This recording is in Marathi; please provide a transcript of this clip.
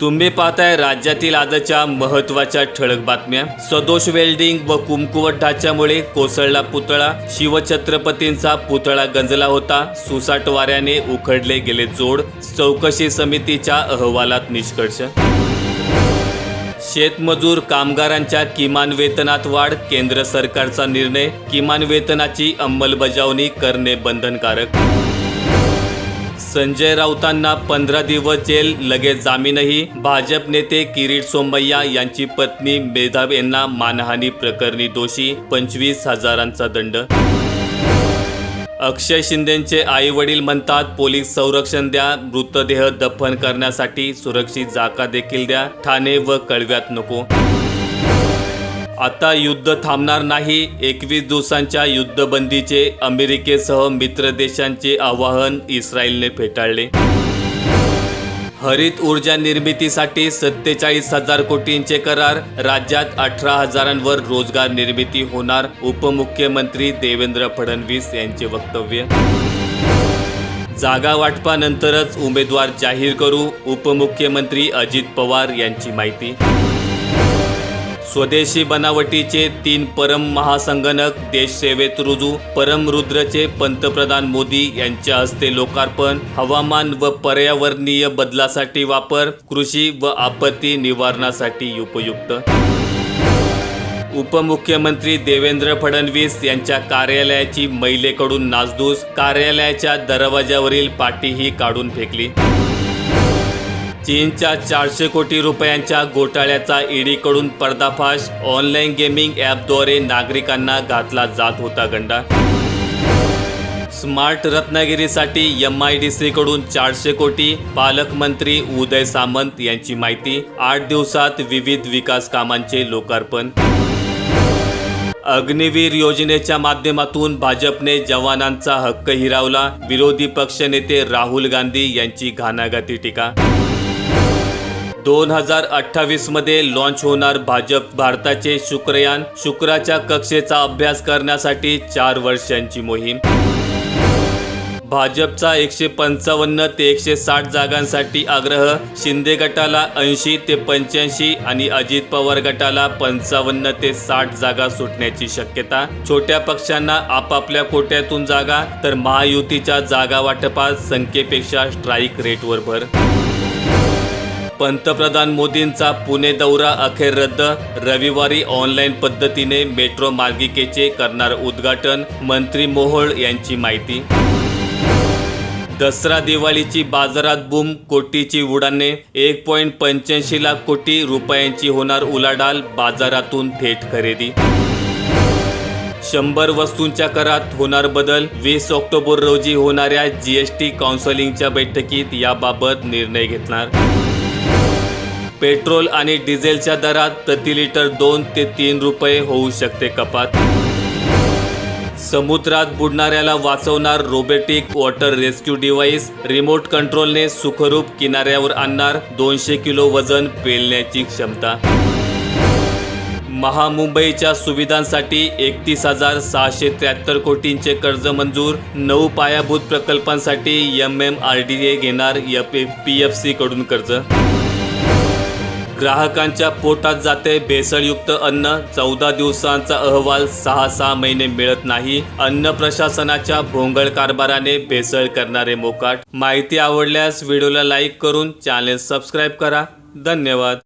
तुम्ही पाहताय राज्यातील आजच्या महत्त्वाच्या ठळक बातम्या. सदोष वेल्डिंग व कुमकुवट ढाच्यामुळे कोसळला पुतळा. शिवछत्रपतींचा पुतळा गंजला होता. सुसाट वाऱ्याने उखडले गेले जोड. चौकशी समितीच्या अहवालात निष्कर्ष. शेतमजूर कामगारांच्या किमान वेतनात वाढ केंद्र सरकारचा निर्णय. किमान वेतनाची अंमलबजावणी करणे बंधनकारक. संजय राऊतांना पंधरा दिवस जेल लगेच जामीनही. भाजप नेते किरीट सोमय्या यांची पत्नी मेधाब यांना मानहानी प्रकरणी दोषी पंचवीस हजारांचा दंड. अक्षय शिंदेचे आई वडील म्हणतात पोलीस संरक्षण द्या मृतदेह दफन करण्यासाठी सुरक्षित जागा देखील द्या ठाणे व कळव्यात नको. आता युद्ध थांबणार नाही. एकवीस दिवसांच्या युद्धबंदीचे अमेरिकेसह मित्र देशांचे आवाहन इस्रायलने फेटाळले. हरित ऊर्जा निर्मितीसाठी सत्तेचाळीस हजार कोटींचे करार राज्यात अठरा हजारांवर रोजगार निर्मिती होणार उपमुख्यमंत्री देवेंद्र फडणवीस यांचे वक्तव्य. जागा वाटपानंतरच उमेदवार जाहीर करू उपमुख्यमंत्री अजित पवार यांची माहिती. स्वदेशी बनावटीचे तीन परम महासंगणक देशसेवेत रुजू परमरुद्रचे पंतप्रधान मोदी यांच्या हस्ते लोकार्पण हवामान व पर्यावरणीय बदलासाठी वापर कृषी व आपत्ती निवारणासाठी उपयुक्त. उपमुख्यमंत्री देवेंद्र फडणवीस यांच्या कार्यालयाची महिलेकडून नासधूस कार्यालयाच्या दरवाजावरील पाटीही काढून फेकली. चीनच्या चारशे कोटी रुपयांच्या घोटाळ्याचा ईडीकडून पर्दाफाश. ऑनलाईन गेमिंग ॲपद्वारे नागरिकांना घातला जात होता गंडा. स्मार्ट रत्नागिरीसाठी एम आय डी सीकडून चारशे कोटी. पालकमंत्री उदय सामंत यांची माहिती. आठ दिवसात विविध विकास कामांचे लोकार्पण. अग्निवीर योजनेच्या माध्यमातून भाजपने जवानांचा हक्क हिरावला. विरोधी पक्षनेते राहुल गांधी यांची घाणाघाती टीका. दोन हजार अठ्ठावीसमध्ये लॉन्च होणार भाजप भारताचे शुक्रयान. शुक्राच्या कक्षेचा अभ्यास करण्यासाठी चार वर्षांची मोहीम. भाजपचा एकशे पंचावन्न ते एकशे साठ जागांसाठी आग्रह. शिंदे गटाला ऐंशी ते पंच्याऐंशी आणि अजित पवार गटाला पंचावन्न ते साठ जागा सुटण्याची शक्यता. छोट्या पक्षांना आपापल्या कोट्यातून जागा तर महायुतीच्या जागा वाटपात संख्येपेक्षा स्ट्राईक रेटवर भर. पंतप्रधान मोदींचा पुणे दौरा अखेर रद्द. रविवारी ऑनलाईन पद्धतीने मेट्रो मार्गिकेचे करणार उद्घाटन मंत्री मोहोळ यांची माहिती. दसरा दिवाळीची बाजारात बूम कोटीची उडाने. एक पॉईंट पंच्याऐंशी लाख कोटी रुपयांची होणार उलाढाल बाजारातून थेट खरेदी. शंभर वस्तूंच्या करात होणार बदल. वीस ऑक्टोबर रोजी होणाऱ्या जीएसटी काउन्सिलिंगच्या बैठकीत याबाबत निर्णय घेतणार. पेट्रोल आणि डिझेलच्या दरात प्रति लिटर दोन ते तीन रुपये होऊ शकते कपात. समुद्रात बुडणाऱ्याला वाचवणार robotic water rescue device remote कंट्रोलने सुखरूप किनाऱ्यावर आणणार दोनशे किलो वजन पेलण्याची क्षमता. महामुंबईच्या सुविधांसाठी एकतीस हजार सहाशे त्र्याहत्तर कोटींचे कर्ज मंजूर नऊ पायाभूत प्रकल्पांसाठी M M R D A घेणार एफ पी एफ सीकडून कर्ज. ग्राहकांच्या पोटात जाते भेसळयुक्त अन्न चौदा दिवसांचा अहवाल सहा सहा महिने मिळत नाही. अन्न प्रशासनाच्या भोंगळ कारभाराने भेसळ करणारे मोकाट. माहिती आवडल्यास व्हिडिओला लाईक करून चॅनेल सबस्क्राईब करा. धन्यवाद.